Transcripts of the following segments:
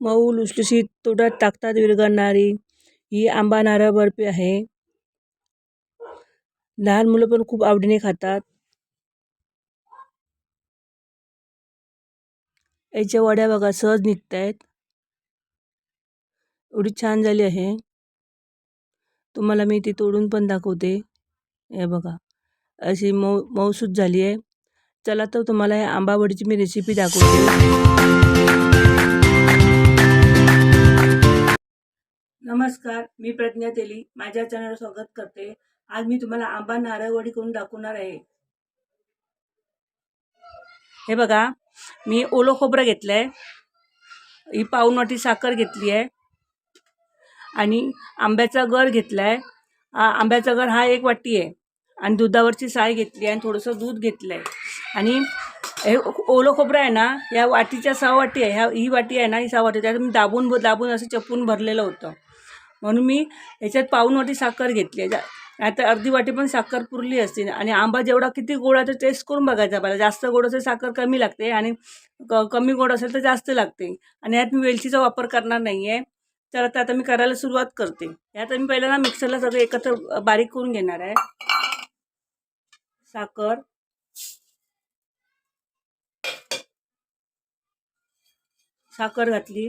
मऊ लुसलुशीत तोंडात टाकतात विरघळणारी. ही आंबा नारळ बर्फी आहे. लहान मुलं पण खूप आवडीने खातात. याच्या वड्या बघा सहज निघत आहेत एवढी छान झाली आहे. तुम्हाला मी ती तोडून पण दाखवते. हे बघा अशी मऊ मऊसूत झाली आहे. चला तर तुम्हाला या आंबावडीची मी रेसिपी दाखवते. नमस्कार मी प्रज्ञा तेली. माझ्या चॅनलवर स्वागत करते. आज मी तुम्हाला आंबा नारळवडी करून दाखवणार आहे. हे बघा मी ओलो खोबरं घेतलं आहे ही पाऊन वाटी साखर घेतली आहे. आणि आंब्याचा गर घेतला आहे आंब्याचा गर हा एक वाटी आहे. आणि दुधावरची साय घेतली आहे आणि थोडंसं दूध घेतलं आहे आणि हे ओलं खोबरं आहे ना या वाटीच्या सहा वाटी आहे ह्या ही वाटी आहे ना ही सहा वाटी त्यात मी दाबून दाबून असं चपून भरलेलं होतं. म्हणून मी ह्याच्यात पाऊन वाटी साखर घेतली आहे. आता अर्धी वाटी पण साखर पुरली असते. आणि आंबा जेवढा किती गोड आहे तो टेस्ट करून बघायचा मला जास्त गोड असेल साखर कमी लागते आणि क कमी गोड असेल तर जास्त लागते. आणि यात मी वेलचीचा वापर करणार नाही आहे तर आता आता मी करायला सुरुवात करते. यात मी पहिल्यांदा मिक्सरला सगळं एकत्र बारीक करून घेणार आहे. साखर. साखर घातली.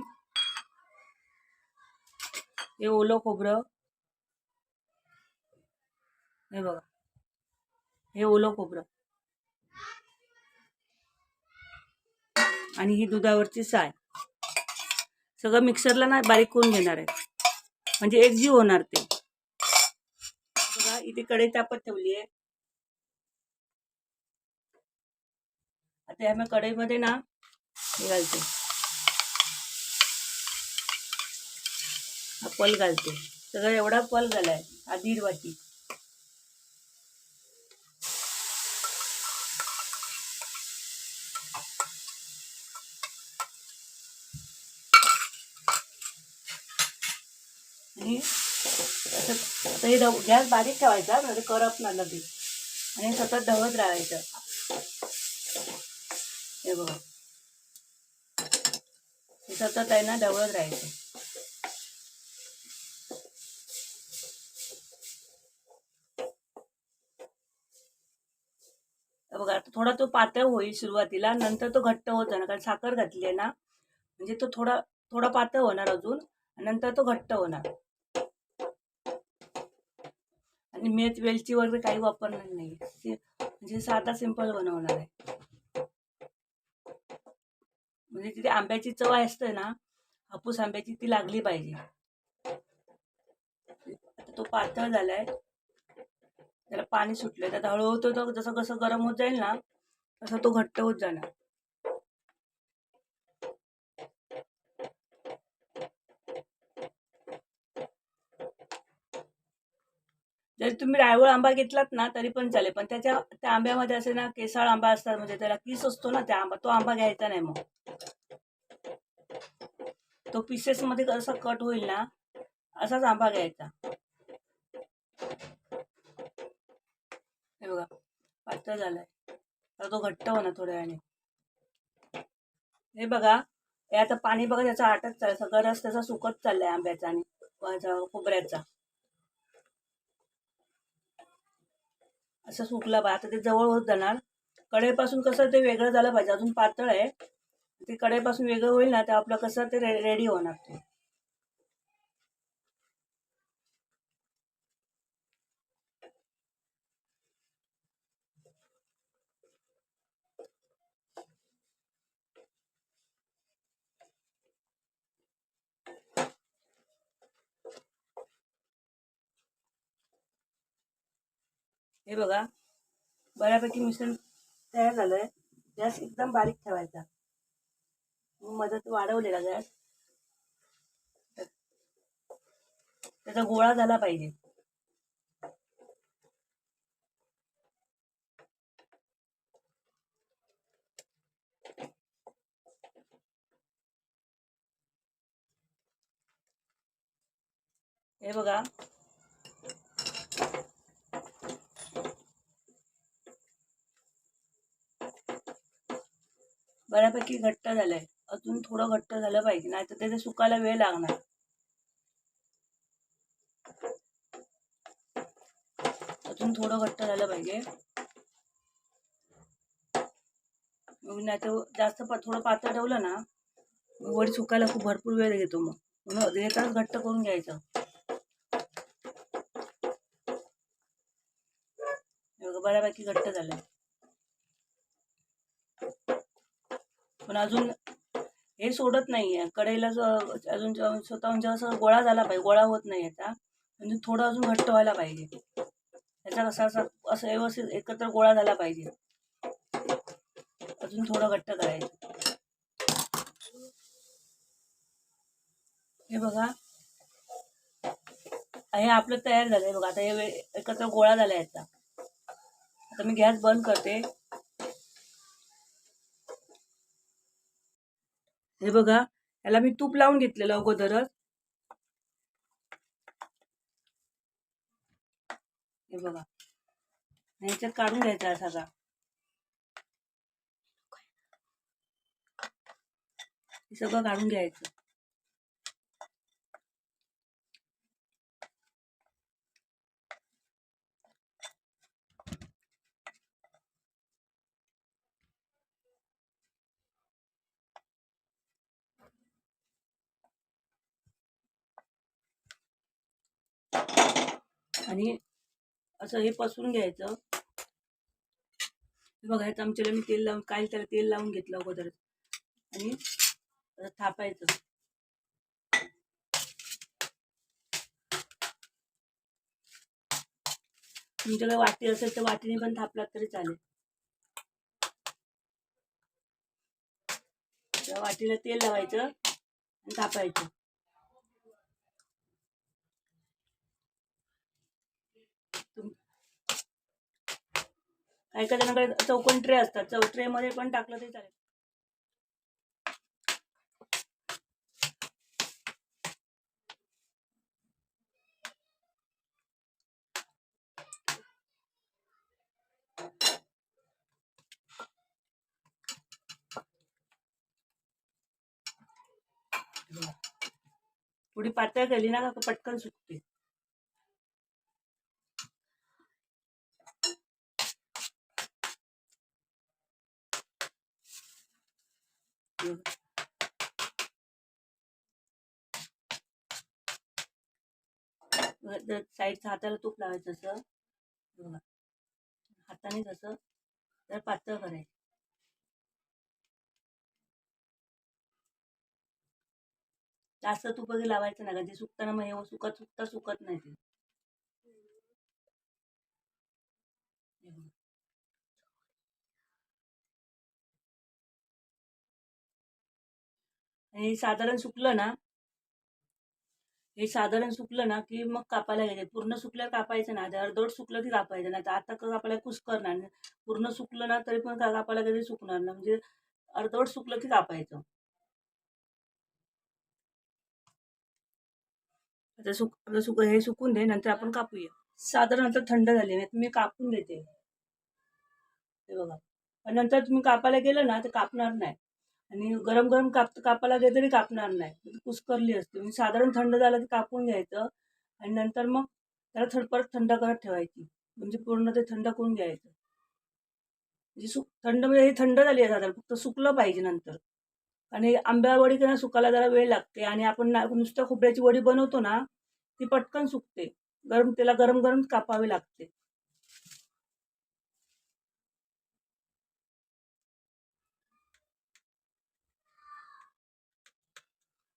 हे ओलं खोबरं. हे बघा. हे ओलं खोबरं. आणि ही दुधावरची साय. सगळं मिक्सरला ना बारीक करून घेणार आहे. म्हणजे एक जीव होणार ते. बघा इथे कढई तापत ठेवली आहे आता या कढईमध्ये ना हे घालते. हा पल घालते. सगळं एवढा पल झालाय हा दीड वाटी. आणि असं हे ढव गॅस बारीक ठेवायचा म्हणजे करपणार लगेच. आणि सतत ढवत राहायचं. हे बघा. हे सतत आहे ना ढवळत राहायचं. बघा आता थोडा तो पातळ होईल सुरुवातीला नंतर तो घट्ट होत जाणार कारण साखर घातली आहे ना म्हणजे तो थोडा थोडा पातळ होणार अजून नंतर तो घट्ट होणार. आणि मेथ वेलची वगैरे काही वापरणार नाही. म्हणजे साधा सिंपल बनवणार आहे. म्हणजे तिथे आंब्याची चव असते ना हापूस आंब्याची ती लागली पाहिजे. आता तो पातळ झालाय. त्याला पाणी सुटलं त्यात हळूहळू तो जसं कसं गरम होत जाईल ना तसं तो घट्ट होत जाणार. जरी तुम्ही रायवळ आंबा घेतलात ना तरी पण चालेल. पण त्याच्या त्या आंब्यामध्ये असे ना केसाळ आंबा असतात म्हणजे त्याला किस असतो ना त्या आंबा तो आंबा घ्यायचा नाही मग. तो मध्ये कसा कट होईल ना असाच आंबा घ्यायचा. हे बघा पातळ झालाय. आता तो घट्ट होणार थोड्या वेळाने. हे बघा हे आता पाणी बघा त्याचा आटत चाललं सगळं रस त्याचा सुकत चाललाय आंब्याचा आणि खोबऱ्याचा. असं सुकला बा आता ते जवळ होत जाणार. कडेपासून कसं ते वेगळं झालं पाहिजे. अजून पातळ आहे. ते कडेपासून वेगळं होईल ना तर आपलं कसं ते रेडी होणार ते. हे बघा. बऱ्यापैकी मिश्रण तयार झालंय. गॅस एकदम बारीक ठेवायचा. मदत वाढवलेला गॅस. त्याचा गोळा झाला पाहिजे. हे बघा. बऱ्यापैकी घट्ट झालंय. अजून थोडं घट्ट झालं पाहिजे नाही तर ते सुकायला वेळ लागणार. अजून थोडं घट्ट झालं पाहिजे. नाहीतर नाही तर जास्त थोडं पातळ ठेवलं ना वडी सुकायला खूप भरपूर वेळ घेतो मग. म्हणून एकाच घट्ट करून घ्यायचं. बऱ्यापैकी घट्ट झालं पण अजून हे सोडत नाही आहे कढईला अजून स्वतःहून जेव्हा असं गोळा झाला पाहिजे. गोळा होत नाही आता. म्हणजे थोडं अजून घट्ट व्हायला पाहिजे. त्याचा कसा असा असं व्यवस्थित एकत्र गोळा झाला पाहिजे. अजून थोडं घट्ट करायचं. हे बघा. हे आपलं तयार झालंय बघा. आता हे वे- एकत्र गोळा झाला आता. आता मी गॅस बंद करते. हे बघा याला मी तूप लावून घेतलेलं अगोदरच. हे बघा याच्यात काढून घ्यायचा सगळा. सगळं काढून घ्यायचं. आणि असं हे पसरून घ्यायचं. बघायचं बघा ह्या चमच्याला मी तेल लावून काय त्याला तेल लावून घेतलं अगोदर. आणि असं थापायचं. तुमच्याकडे वाटी असेल तर वाटीने पण थापला तरी चालेल. त्या वाटीला तेल लावायचं आणि थापायचं. काही काही जणांकडे चौकोन ट्रे असतात. चौ ट्रे मध्ये पण टाकलं तरी चालेल. थोडी पातळ केली ना का पटकन सुकते साईडच्या हाताला तूप लावायचं असं. बघा. हाताने जसं तर पातळ करायचं. जास्त तूप वगैरे लावायचं नाही का? ते सुकताना मग हे सुकत सुकता सुकत नाही ते. आणि साधारण सुकलं ना हे साधारण सुकलं ना की मग कापायला घ्यायचं पूर्ण सुकल्यावर कापायचं ना. अर्धवट सुकलं की कापायचं नाही तर आता कापायला कुसकरणार नाही. पूर्ण सुकलं ना तरी पण कापायला कधी सुकणार ना म्हणजे अर्धवट सुकलं की कापायचं. आता सुक सुक हे सुकून दे नंतर आपण कापूया. साधारण आता थंड झाली. नाही मी कापून देते हे बघा. पण नंतर तुम्ही कापायला गेलं ना तर कापणार नाही. आणि गरम गरम काप कापायला गेलं तरी कापणार नाही. कुस्करली असते. म्हणजे साधारण थंड झालं की कापून घ्यायचं आणि नंतर मग त्याला थंड परत थंड करत ठेवायची. म्हणजे पूर्ण ते थंड करून घ्यायचं. म्हणजे सुक थंड म्हणजे हे थंड झाली आहे साधारण. फक्त सुकलं पाहिजे नंतर. आणि आंब्या वडी त्यांना सुकायला जरा वेळ लागते आणि आपण ना नुसत्या खोबऱ्याची वडी बनवतो ना ती पटकन सुकते. गरम त्याला गरम गरम कापावी लागते.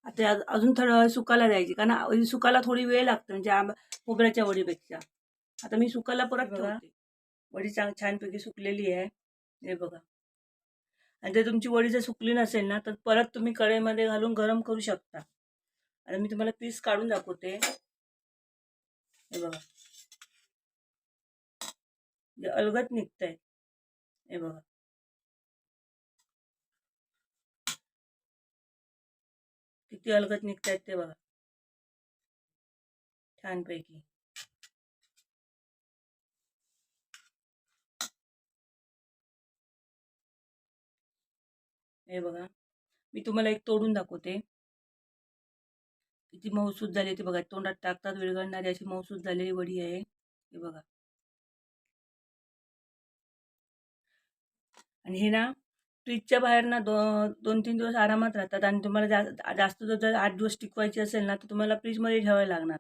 आता अज- अजून थोडं सुकायला द्यायची कारण सुकायला थोडी वेळ लागते म्हणजे आंबा खोबऱ्याच्या वडीपेक्षा. आता मी सुकायला परत ठेवते. वडी चांग छानपैकी सुकलेली आहे. हे बघा. आणि जर तुमची वडी जर सुकली नसेल ना तर परत तुम्ही कढईमध्ये घालून गरम करू शकता. आणि मी तुम्हाला पीस काढून दाखवते. हे बघा. जे अलगत निघतंय. हे बघा. किती अलगत निघतायत ते बघा. छानपैकी. हे बघा. मी तुम्हाला एक तोडून दाखवते. किती महसूस झाली ते बघा. तोंडात टाकतात विरघळणारी अशी महसूस झालेली वडी आहे. हे बघा. आणि हे ना फ्रीजच्या बाहेर ना दो दोन तीन दिवस आरामात राहतात आणि तुम्हाला जा जास्त जर जर आठ दिवस टिकवायची असेल ना तर तुम्हाला फ्रीजमध्ये ठेवायला लागणार.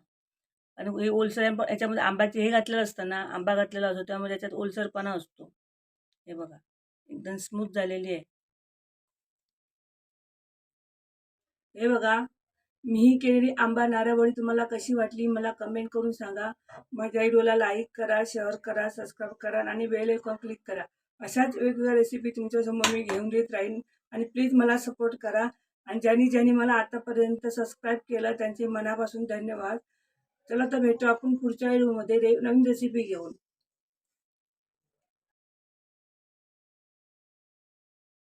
आणि हे ओलसर याच्यामध्ये आंब्याचे हे घातलेलं असतं ना आंबा घातलेला असतो त्यामुळे त्याच्यात ओलसरपणा असतो. हे बघा एकदम स्मूथ झालेली आहे. हे बघा मी ही केलेली आंबा नारळवडी तुम्हाला कशी वाटली मला कमेंट करून सांगा. माझ्या व्हिडिओला लाईक करा शेअर करा सबस्क्राईब करा आणि बेल आयकॉन क्लिक करा. अशाच वेगवेगळ्या रेसिपी तुमच्यासमोर मी घेऊन देत राहीन. आणि प्लीज मला सपोर्ट करा. आणि ज्यांनी ज्यांनी मला आतापर्यंत सबस्क्राईब केलं त्यांचे मनापासून धन्यवाद. चला तर भेटू आपण पुढच्या व्हिडिओमध्ये रे नवीन रेसिपी घेऊन.